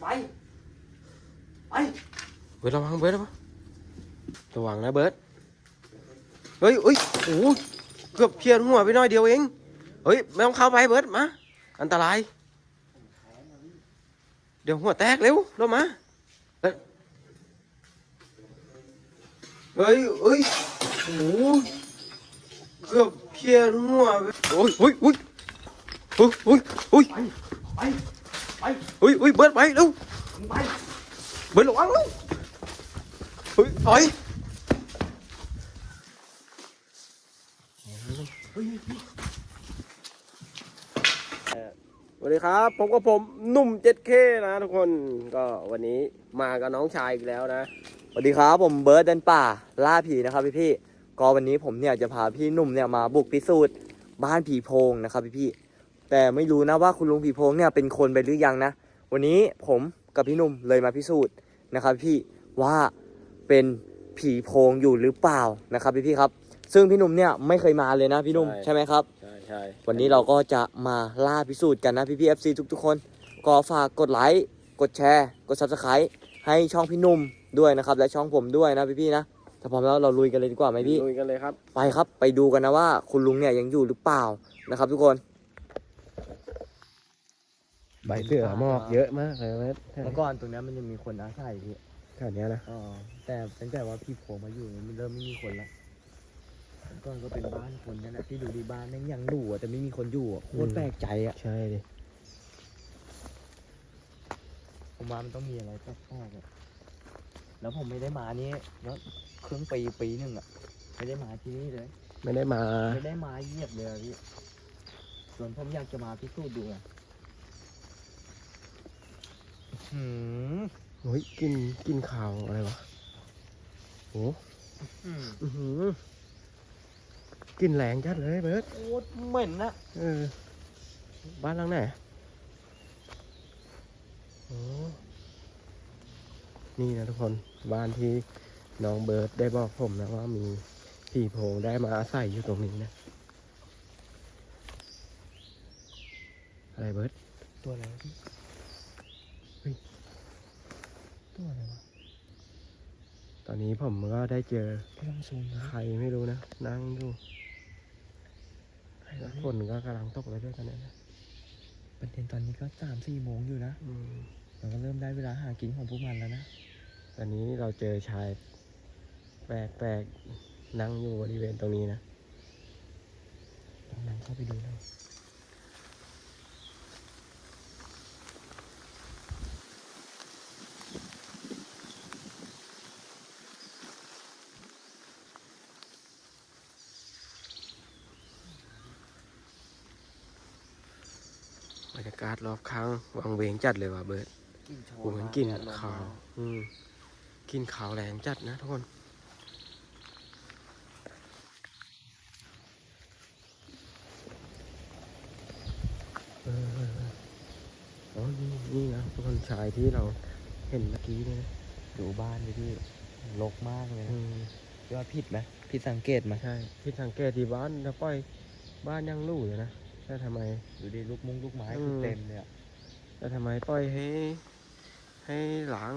ไป ไป เบิร์ดระวังเบิร์ดระวังระวังนะเบิร์ดเฮ้ยเฮ้ยโอ้โหเกือบเพี้ยนหัวไปหน่อยเดียวเอง เฮ้ยไม่ต้องเข้าไปเบิร์ดมา อันตราย เดี๋ยวหัวแตกเร็วลงมาเฮ้ยเฮ้ยเฮ้ยโอ้โหเกือบเพี้ยนหัวไปโอ้ยโอ้ยโอ้ยโอ้ยโอ้ยโอ้ย ไปไปไปโอ้ยโอ้ยเบิร์ดไปเร็วมึงไปเบิร์ดระวังเร็วเฮ้ยถอยสวัสดีครับผมกับผมหนุ่ม 7K นะทุกคนก็วันนี้มากับน้องชายอีกแล้วนะสวัสดีครับผมเบิร์ดเดินป่าล่าผีนะครับพี่พี่ๆก็วันนี้ผมเนี่ยจะพาพี่หนุ่มเนี่ยมาบุกพิสูจน์บ้านผีโพงนะครับพี่พี่ๆ แต่ไม่รู้นะว่าคุณลุงผีโพงเนี่ยเป็นคนไปหรือยังนะ วันนี้ผมกับพี่หนุ่มเลยมาพิสูจน์นะครับพี่ว่าเป็นผีโพงอยู่หรือเปล่านะครับพี่พี่ๆครับ ซึ่งพี่หนุ่มเนี่ยไม่เคยมาเลยนะพี่หนุ่มใช่ใช่ไหมครับใช่ใช่วันนี้เราก็จะมาล่าพิสูจน์กันนะพี่พี่เอฟซีทุกๆคนก็ฝากกดไลค์กดแชร์ กด subscribe ให้ช่องพี่หนุ่มด้วยนะครับ และช่องผมด้วยนะพี่พี่ๆนะถ้าพร้อมแล้วเราลุยกันเลยดีกว่าไหมพี่ลุยกันเลยครับไปครับ ไปดูกันนะว่าคุณลุงเนี่ยยังอยู่หรือเปล่านะครับ ทุกคน ใบเสือหมอกเยอะมากเลยเว้ยเมื่อก่อนตรงนี้มันยังมีคนอาศัยพี่แค่เนี้ยนะอ๋อแต่ตั้งแต่ว่าพี่โผล่มาอยู่มันเริ่มไม่มีคนละเมื่อก่อนก็เป็นบ้านคนนั่นแหละที่ดูดีบ้านแม่งยังหรูอะแต่ไม่มีคนอยู่อะโคตรแปลกใจอะใช่ดิผมว่ามันต้องมีอะไรแปลกๆอะแล้วผมไม่ได้มานี่แล้วครึ่งปีปีหนึ่งอะไม่ได้มาที่นี่เลย ไม่ได้มา ไม่ได้มาเหยียบเลยอะพี่ส่วนผมอยากจะมาพิสูจน์ดูอะ หืมเฮ้ยกินกินข่าวอะไรวะโอ้อืมอื้อหือกินแรงจัดเลยเบิร์ดโคตรเหม็นนะเออ บ้านหลังไหนโอ้นี่นะทุกคนบ้านที่น้องเบิร์ดได้บอกผมนะว่ามีผีโพงได้มาอาศัยอยู่ตรงนี้นะอะไรเบิร์ดตัวอะไรวะพี่ ตัวอะไรวะตอนนี้ผมก็ได้เจอพี่ลองซูมนะใครไม่รู้นะ นั่งอยู่แล้วฝนก็กำลังตกเลยด้วยกันเนี่ยนะประเด็นตอนนี้ก็สามสี่โมงอยู่นะอืมมันก็เริ่มได้เวลาหากินของพวกมันแล้วนะ ตอนนี้เราเจอชายแปลกๆนั่งอยู่บริเวณตรงนี้นะลองนำเข้าไปดูหน่อย รรยากาศรอบข้างวังเวงจัดเลยว่ะเบิร์ดกินโชกูเหมือนกินขาวอืมกินขาวแรงจัดนะทุกคนเออเออเอออ๋อนี่นี่นะทุกคนชายที่เราเห็นเมื่อกี้เนี่ยนะดูบ้านดิพี่รกมากเลยอืนะมคิดว่าผิดไหมผิดสังเกตไหมใช่ที่สังเกตที่บ้านถ้าปล่อยบ้านยังรู่อยู่นะ แต่ทำไมดูดิลูกมุ้งลูกไม้อืมคือเต็มเลยอะแต่ทำไมปล่อยให้ ให้หลัง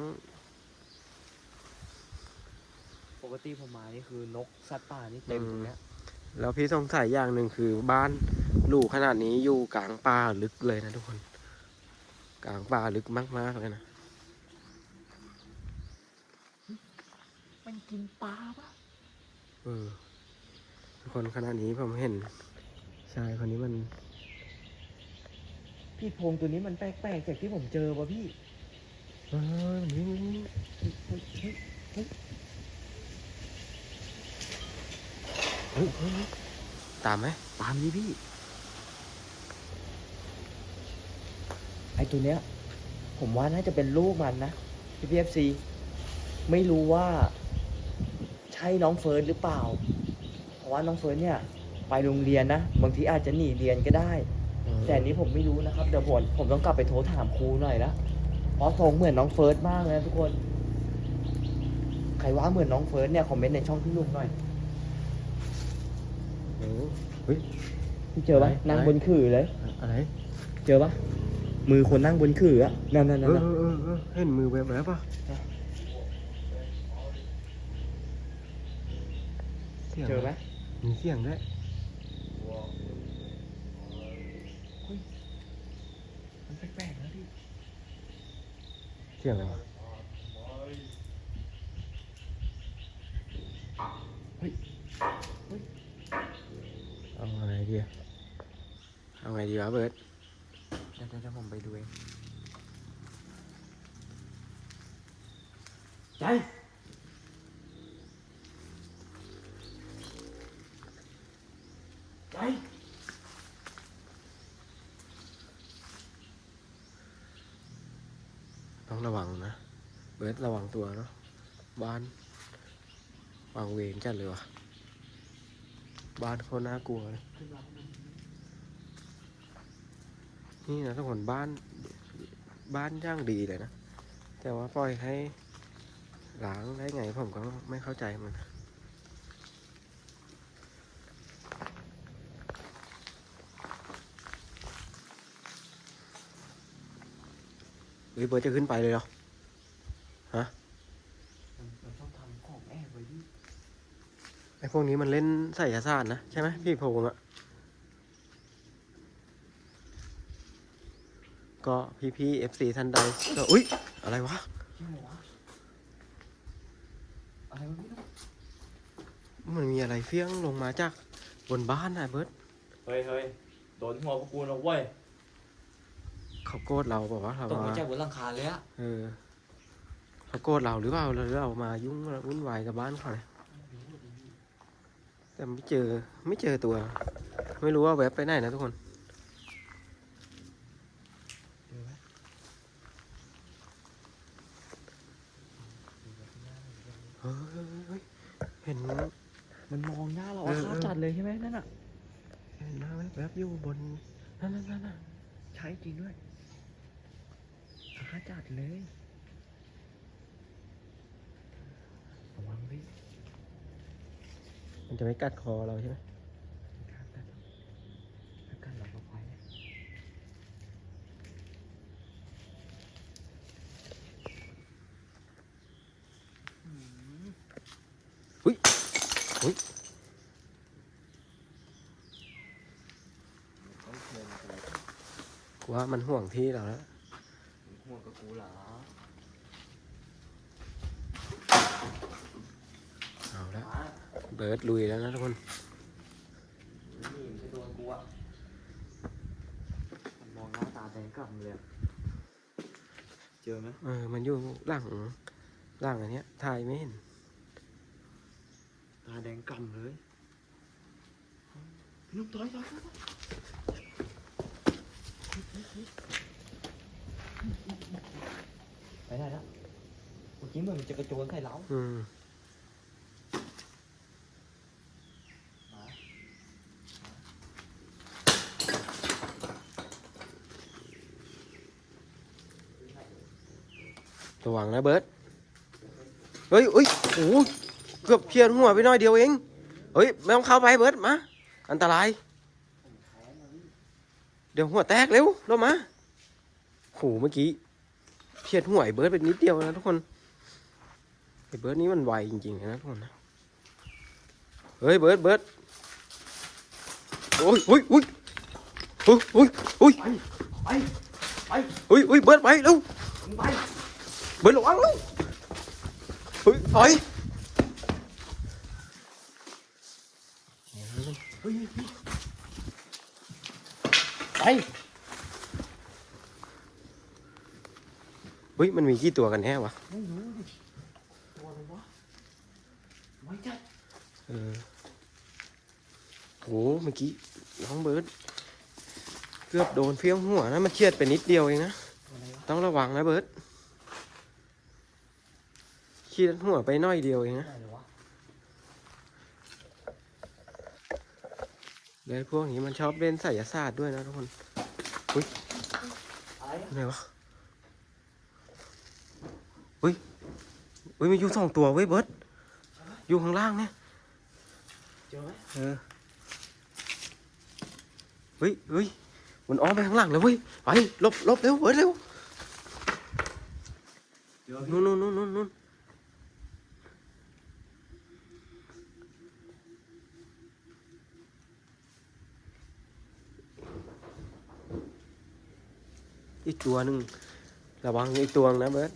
ปกติผมมานี่คือนกสัตว์ป่านี่เต็มอืมตรงเนี้ยแล้วพี่สงสัยอย่างหนึ่งคือบ้านหลู่ขนาดนี้อยู่กลางป่าลึกเลยนะทุกคน กลางป่าลึกมากๆเลยนะมันกินปลาปะเออทุกคนขณะนี้ผมเห็น ชายคนนี้มัน พี่โพงตัวนี้มันแปลกๆจากที่ผมเจอป่ะพี่เออนี่นี่นี่เฮ้ยเฮ้ยเฮ้ยเฮ้ยเฮ้ยเฮ้ยตามไหมตามนี้พี่ ไอตัวเนี้ย ผมว่าน่าจะเป็นลูกมันนะพี่พีเอฟซีไม่รู้ว่า ใช่น้องเฟิร์นหรือเปล่า เพราะว่าน้องเฟิร์นเนี่ย ไปโรงเรียนนะ บางทีอาจจะหนีเรียนก็ได้เออแต่อันนี้ผมไม่รู้นะครับ เดี๋ยวผมผมต้องกลับไปโทรถามครูหน่อยนะเพราะทรงเหมือนน้องเฟิร์สมากเลยนะทุกคน ใครว่าเหมือนน้องเฟิร์สเนี่ยคอมเมนต์ในช่องพี่ลุงหน่อยเออเฮ้ย พี่เจอปะไหน นั่งไหนบนขื่อเลย อะไรเจอปะมือคนนั่งบนขื่ออะนั่นนั่นเอนั่นอเออเออเห็นมือแบบแบบป่ะสียงเจอไหมมีเสียงด้วย มันแปลกๆนะพี่เสียงอะไรวะเอาไงดีอะเอาไงดีวะเบิร์ดเดี๋ยวเดี๋ยวผมไปดูเองใจใจ ต้องระวังนะ เบิร์ดระวังตัวเนาะบ้านวางเวงจัดเลยวะบ้านโคตรน่ากลัวเลยนี่นะทุกคนบ้านบ้านย่างดีเลยนะ แต่ว่าปล่อยให้หล้างได้ไงผมก็ไม่เข้าใจมันเฮ้ยเบิร์ดจะขึ้นไปเลยเหรอ เราต้องทำของแอบไว้ดิ ไอ้ พวกนี้มันเล่นไสยศาสตร์นะ ใช่ไหมพี่พงษ์อะก็พี่พี่เอฟซีท่านใดก็อุ๊ย อะไรวะจริงเหรอวะอะไรวะพี่มันมีอะไรเฟี้ยงลงมาจากบนบ้านนะเบิร์ดเฮ้ยเฮ้ยโดนหัวพวกกูนะเว้ยเขาโกรธเราบอกว่าเราตกมามาจากบนหลังคาเลยอะ เออเขาโกรธเราหรือเปล่าหรือเรามายุ่งวุ่นวายกับบ้านเขาเนี่ย แต่ไม่เจอไม่เจอตัว ไม่รู้ว่าแว็บไปไหนนะทุกคนเจอไหมเฮ้ยเฮ้ยเห็นมันมองหน้าเราเออาอฆาตเออจัดเลยใช่ไหมนั่นอะเห็นหน้าแวบๆอยู่บนนั่นนั่นนั่นน่ะใช่จริงด้วยอาฆาตจัดเลยระวังพี่ มันจะไม่กัดคอเราใช่ไหมอาฆาตจัดอาการเราไปเนี่ยกูว่ามันห่วงที่เราแล้วห่วงกับกูเหรอ เอาแล้ว เบิร์ดลุยแล้วนะทุกคนนี่มันจะโดนกูอะมันมองหน้าตาแดงกล่ำเลยอะเจอไหมเออมันอยู่หลังหลังอันเนี้ยถ่ายไม่เห็น ตาแดงกล่ำเลยพี่นุ่มถอยถอยถอยถอยไปได้แล้วเมื่อกี้เหมือนมันจะกระโจนใส่เราอืม หมา ระ วังนะเบิร์ดเฮ้ยเฮ้ยโอ้โหเกือบเพี้ยนหัวไปหน่อยเดียวเอง เฮ้ยไม่ต้องเข้าไปเบิร์ดมา อันตราย เดี๋ยวหัวแตกเร็วลงมาโหเมื่อกี้เพี้ยนหัวไอ้เบิร์ดไปนิดเดียวนะทุกคนไอ้เบิร์ดนี้มันไวจริงๆนะทุกคนนะ เฮ้ยเบิร์ดเบิร์ดโอ้ยโอ้ยโอ้ยโอ้ยโอ้ยโอ้ยไปไปไปโอ้ยโอ้ยเบิร์ดไปเร็วมึงไป เบิร์ดระวังเร็วเฮ้ยถอยเฮ้ยไปเฮ้ยมันมีกี่ตัวกันแน่วะไม่รู้ดิตัวะไรวะไม่ใช่เออโหเมื่อกี้น้องเบิร์ดเกือบโดนเฟี้ยงหัวนะ มันเฉียดไปนิดเดียวเองนะ ต้องระวังนะเบิร์ด เฉียดหัวไปหน้อยเดียวเองนะอะไรวะแล้วพวกนี้มันชอบเล่นไสยศาสตร์ด้วยนะทุกคนอะไรอะไหนวะเฮ้ยเฮ้ยมันอยู่สองตัวเว้ยเบิร์ดอยู่ข้างล่างเนี่ยเจอไหมเออเฮ้ยเฮ้ยมันอ้อมไปข้างหลังแล้วเว้ย ไปหลบหลบเร็วเบิร์ดเร็วเดี๋ยวนู่นนู่นนู่นนู่น อีกตัวหนึ่งระวังอีกตัวนะเบิร์ด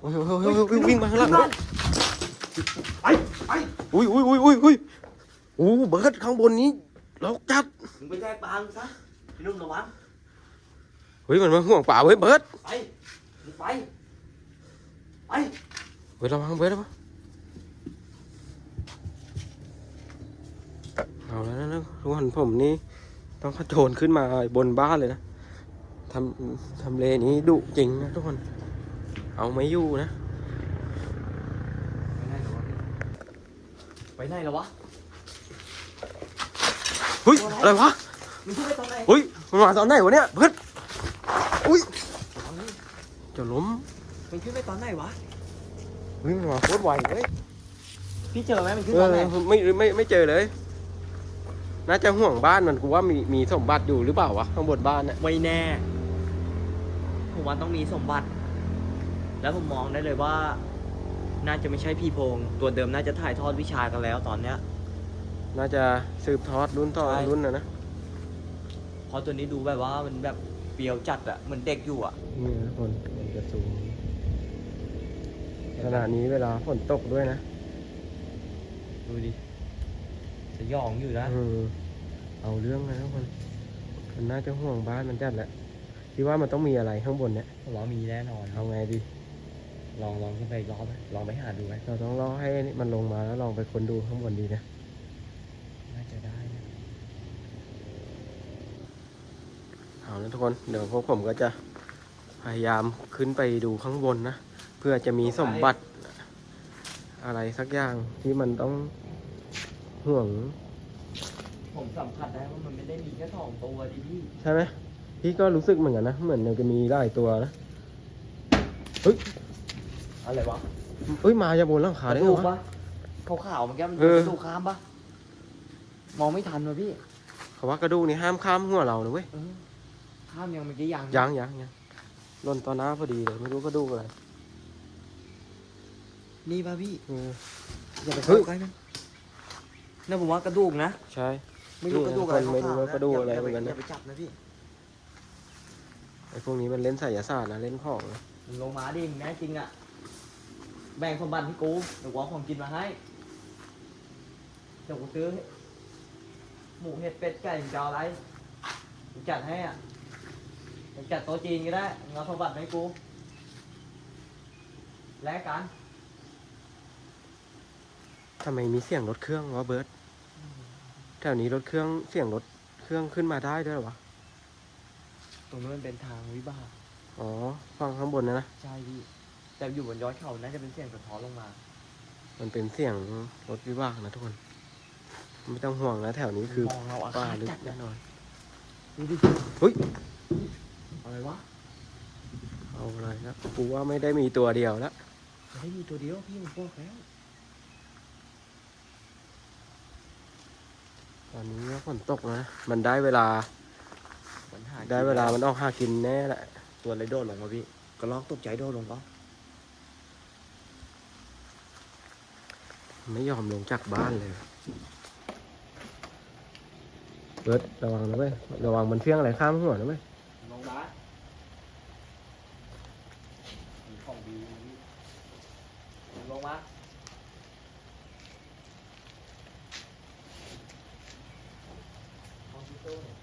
โอ้ยโอ้ยโอ้ยโอ้ยโอ้ยวิ่งมาข้างหลังเบิร์ดไปไปอุ้ยอุ้ยอุ้ยอุ้ยอุ้ยโอ้เบิร์ดข้างบนนี้เราจัดมึงไปแจ้งปางซะพี่นุ่มระวังเฮ้ยมันมาห่วงป่าเว้ยเบิร์ดไปมึงไปไปเบิร์ดระวังเบิร์ดระวัง เอาแล้วนะทุกคนผมนี่ต้องขโจนขึ้นมาบนบ้านเลยนะทำทำเลนี้ดุจริงนะทุกคน เอาไม่อยู่นะ ไปไหนแล้ววะเฮ้ยอะไรวะมึงขึ้นไปตอนไหนเฮ้ยมันมาตอนไหนวะเนี่ยเบิร์ดอุ้ยจะล้มมึงขึ้นไปตอนไหนวะเฮ้ยมันมาโคตรไวเฮ้ยพี่เจอไหมมันขึ้นเอตออนไหนไม่ไม่ไม่เจอเลย น่าจะห่วงบ้านมันกูว่ามีมีสมบัติอยู่หรือเปล่าวะข้างบนบ้านน่ะไม่แน่ ผมว่าต้องมีสมบัติ แล้วผมมองได้เลยว่า น่าจะไม่ใช่พี่โพงตัวเดิมน่าจะถ่ายทอดวิชากันแล้วตอนเนี้ย น่าจะสืบทอดรุ่นต่อใช่ รุ่นนะนะเพราะตัวนี้ดูแบบว่ามันแบบเปรียวจัดอะเหมือนเด็กอยู่อะนี่นะคนมันจะสูงขณะนี้เวลาฝนตกด้วยนะ ดูดิส ยองอยู่นะเออเอาเรื่องนะทุกคนมันน่าจะห่วงบ้านมันจัดแหละคิดว่ามันต้องมีอะไรข้างบนเนี่ยผมว่ามีแน่นอนเอาไงดี ลองลองขึ้นไปอีกรอบไหมลองไปหาดูไหมเราต้องรอให้มันลงมาแล้วลองไปค้นดูข้างบนดีนะน่าจะได้นะเอาละทุกคนเดี๋ยวพวกผมก็จะพยายามขึ้นไปดูข้างบนนะเพื่อจะมีสมบัติอะไรสักอย่างที่มันต้อง ห่วง ผมสัมผัสได้ว่ามันไม่ได้มีแค่สองตัวดิพี่ใช่ไหมพี่ก็รู้สึกเหมือนกันนะ เหมือนมันจะมีหลายตัวนะเฮ้ยอะไรวะเฮ้ยมาจะบนหลังคาได้ไงดูวะปะขาวๆเมันแกมันเออ ดูข้ามปะมองไม่ทันวะพี่เขาว่ากระดูกนี่ห้ามข้ามหัวเรานะเว้ยเออข้ามยังเมื่อกี้ยังยังยังยังหล่นต่อหน้าพอดีเลยไม่รู้กระดูกอะไรนี่ปะพี่เอออย่าไปเฮ้เข้ายใกล้นะ นั่นผมว่ากระดูกนะ ใช่ ไม่รู้นี่กระดูกอะไรไม่รู้ขวๆว่ากระดูกอะไรย่าเหมืไปอนกันนะอย่าไปจับนะพี่ไอ้พวกนี้มันเล่นไสยศาสตร์นะเล่นของนะมึงลงมาดิมึงแน่จริงอะ แบ่งสมบัติให้กูเดี๋ยวกูเอาของกินมาให้ เดี๋ยวกูซื้อ หมูเห็ดเป็ดไก่มึงจะเอาอะไรกูจัดให้อะมึงจัดโต๊ะจีนก็ได้มึงเอาสมบัติมาให้กู แลกกัน ทำไมมีเสียงรถเครื่องวะเบิร์ตแถวนี้รถเครื่องเสียงรถเครื่องขึ้นมาได้ด้วยเหรอวะ ตรงนู้นมันเป็นทางวิบาก อ๋อ ฟังข้างบนนะนะ ใช่พี่ แต่อยู่บนยอดเขาน่าจะเป็นเสียงสะท้อนลงมา มันเป็นเสียงรถวิบากนะทุกคน ไม่ต้องห่วงนะแถวนี้คือมองเราอาป่าฆาตลึกจัดแน่นอนดูดิเฮ้ย อะไรวะเอาอะไรนะกูว่าไม่ได้มีตัวเดียวแล้วไม่ได้มีตัวเดียวพี่ผมบอกแล้ว ตอนนี้ก็ฝนตกแล้วนะ มันได้เวลาปัญหาได้เวลามันออกหากินแน่แหละ ตัวอะไรโดดลงมาพี่กระลอกตกใจโดดลงก็ไม่ยอมลงจากบ้านเลยเบิร์ดระวังนะเว้ย ระวังมันเฟี้ยงอะไรข้ามหัวนะเว้ย ลงมามีของดีลงมาของที่ตู้เนี่ย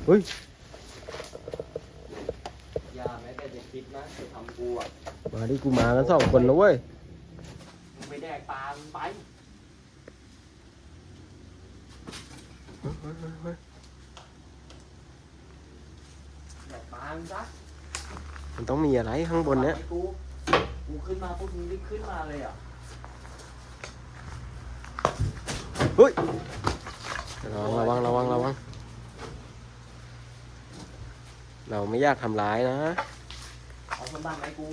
เฮ้ยเฮ้ย อย่าแม้แต่จะคิดนะจะทำกูอะมาดิกูมากันสองคนแล้วเว้ย มึงไปแดกปลามึงไปเฮ้ยเฮ้ยเฮ้ยเฮ้ยแดกปลามึงซะมันต้องมีอะไรข้างบนเนี้ยปล่อให้กูกูขึ้นมาปุ๊บมึงรีบขึ้นมาเลยอะเฮ้ย ระวังระวังระวังระวัง เราไม่อยากทำร้ายนะ เอาคนบ้านไหมกู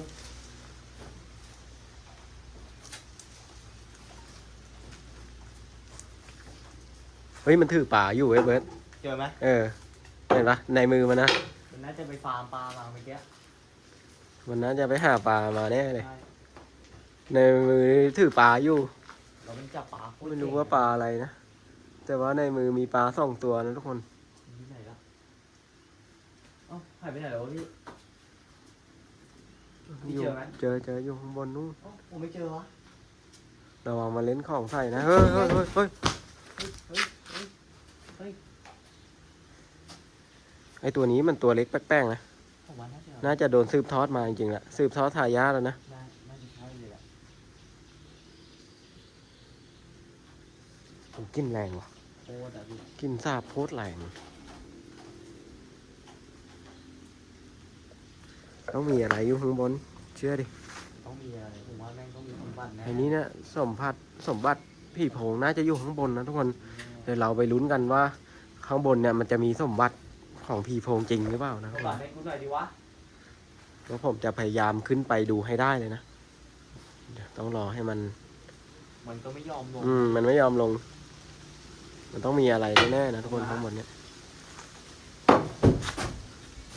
เฮ้ยมันถือป่าอยู่เว้ยเบิร์ตเจอไหมเออเห็นปะในมือมันนะมันน่าจะไปฟาร์มปลามาเมื่อกี้มันน่าจะไปหาปลามาแน่เลยในมือถือปลาอยู่เราเป็นจับปลาไม่รู้ว่าปลาอะไรนะ แต่ว่าในมือมีปลาสองตัวนะทุกคนาหายไปไหนแล้ววะพี่พี่เจอไหมเจอเจออยู่ข้างบนนู้นเอ้าผมไม่เจอวะระวังมาเล่นของใส่นะเฮ้ยเฮ้ยเฮ้ยเฮ้ยเฮ้ยเฮ้ยเฮ้ยไอตัวนี้มันตัวเล็กแป๊กๆนะผมว่าน่าจะน่าจะโดนสืบทอดมาจริงๆแหละสืบทอดทายาทแล้วนะน่าน่าจะใช่เลยแหละผมกินแรงว่ะโคตรอะพี่กินซาบโพดแรง ต้องมีอะไรอยู่ข้างบน เชื่อดิต้องมีอะไรผมว่าแม่งต้องมีสมบัติแน่อันนี้เนี่ยสมบัติสมบัติพี่โพงน่าจะอยู่ข้างบนนะทุกคนเดี๋ยวเราไปลุ้นกันว่า ข้างบนเนี่ยมันจะมีสมบัติของพี่โพงจริงหรือเปล่านะสมบัติให้กูหน่อยดิวะแล้วผมจะพยายามขึ้นไปดูให้ได้เลยนะเดี๋ยวต้องรอให้มัน มันก็ไม่ยอมลงอืม มันไม่ยอมลง มันต้องมีอะไรแน่ๆนะทุกคนข้างบนเนี่ย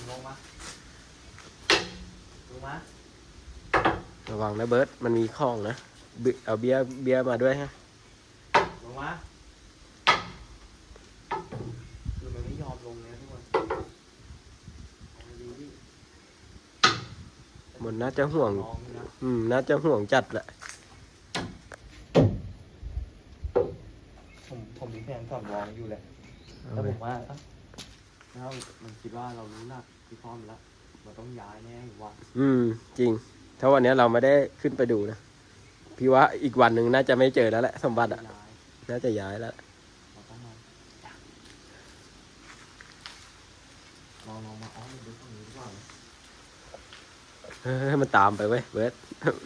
ลงมา ลงมาระวังนะเบิร์ตมันมีของนะบิเอาเบียร์เบียร์มาด้วยฮะลงมาคือมันไม่ยอมลงเลยทุกคนเอาดีดิมันน่าจะห่วงน้องนี่นะอืม น่าจะห่วงจัดแหละผมผมมีแผนสำรองอยู่แหละเอาแต่ไปผมว่าเอ้าถ้ามันคิดว่าเรารู้หนักที่พ่อมันแล้ว มันต้องย้ายแน่ว่าอืม จริง ถ้าวันนี้เราไม่ได้ขึ้นไปดูนะ พี่ว่าอีกวันหนึ่งน่าจะไม่เจอแล้วแหละสมบัติอะ ย้ายน่าจะย้ายแล้ว เราต้องมาลองลองมาอ้อมดูตรงนี้ดีกว่าไหมเฮ้ยมันตามไปเว้ยเบิร์ต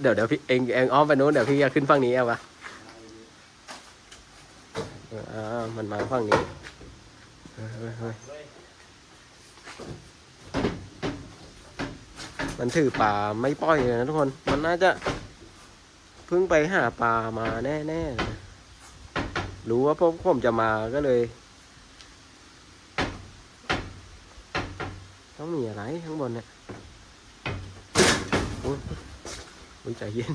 เดี๋ยวเดี๋ยวพี่เองเองอ้อมไปนู้นเดี๋ยวพี่จะขึ้นฝั่งนี้เอาปะเอออ่ามันมาฝั่งนี้เฮ้ยเฮ้ยเฮ้ยเว้ย มันถือปลาไม่ปล่อยเลยนะทุกคน มันน่าจะเพิ่งไปหาปลามาแน่ๆ รู้ว่าพวกผมจะมาก็เลย ต้องมีอะไรข้างบนเนี่ยโอ้ยโอ้ยใจเย็น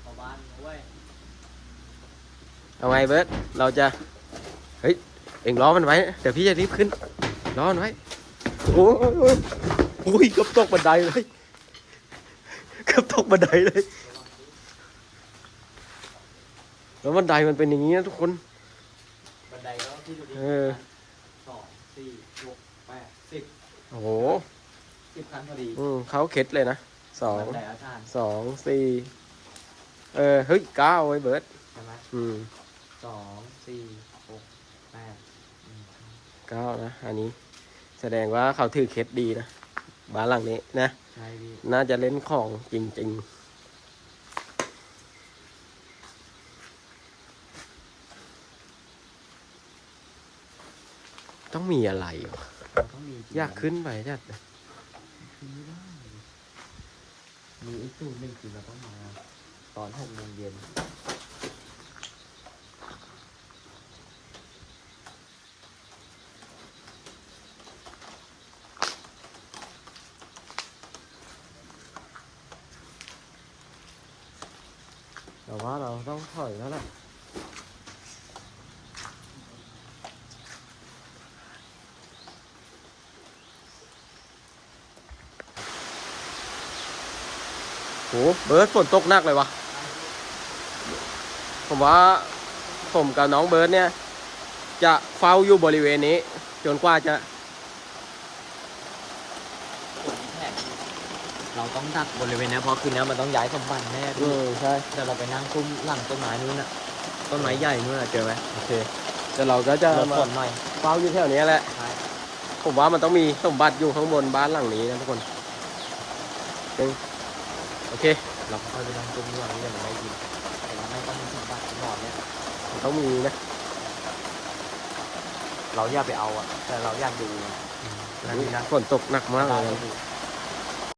เข้าบ้านเว้ย เอาไงเบิร์ตเราจะ เฮ้ย เอ็งล้อมันไว้ เดี๋ยวพี่จะรีบขึ้น ล้อมันไว้ โอ้ยโอ้ยโอ้ยโอ้ยเกือบตกบันไดเลยเกือบตกบันไดเลย แล้วบันไดมันเป็นอย่างนี้นะทุกคน บันไดก็ที่ดูดีเออสองสี่หกแปดสิบโอ้โหสิบคันพอดีอืมเขาเข็ดเลยนะสองบันไดอาคารสองสี่เออเฮ้ยเก้าไว้เบิร์ตใช่ไหมอืม สองสี่หกแปดอืมเก้านะ อันนี้แสดงว่าเขาถือเคล็ดดีนะบ้านหลังนี้นะ ใช่พี่น่าจะเล่นของจริง ๆ ต้องมีอะไรวะมันต้องมีจริงอยากขึ้นไปจัดเลยขึ้นไม่ได้มีไอ้ตู้หนึ่งคือเราต้องมา ตอนหกโมงเย็น ว่าเราต้องถอยแล้วแหละโหเบิร์ดฝนตกหนักเลยวะผมว่าผมกับน้องเบิร์ดเนี่ย จะเฝ้าอยู่บริเวณนี้ จนกว่าจะ เราต้องดักบริเวณนี้เพราะคืนนี้มันต้องย้ายสมบัติแน่อืพี่มใช่ แต่เราไปนั่งตุ้มหลังต้นไม้นู้นน่ะต้นไม้ใหญ่นู้นน่ะเจอไหมโอเคแต่เราก็จะหลบมาฝนหน่อยเฝ้าอยู่แถวนี้แหละ ใช่ผมว่ามันต้องมีสมบัติอยู่ข้างบนบ้านหลังนี้นะทุกคนจริงโอเค เราค่อยไปนั่งตุ้มด้วยนี่มันไม่ยินแต่ว่าไม่ต้องมีสมบัติหนอนเนี่ยมันต้องมีนะ เราอยากไปเอาอะแต่เราอยากดูนั่นนี่นะฝนตกหนักมากตาเลยเรานะดู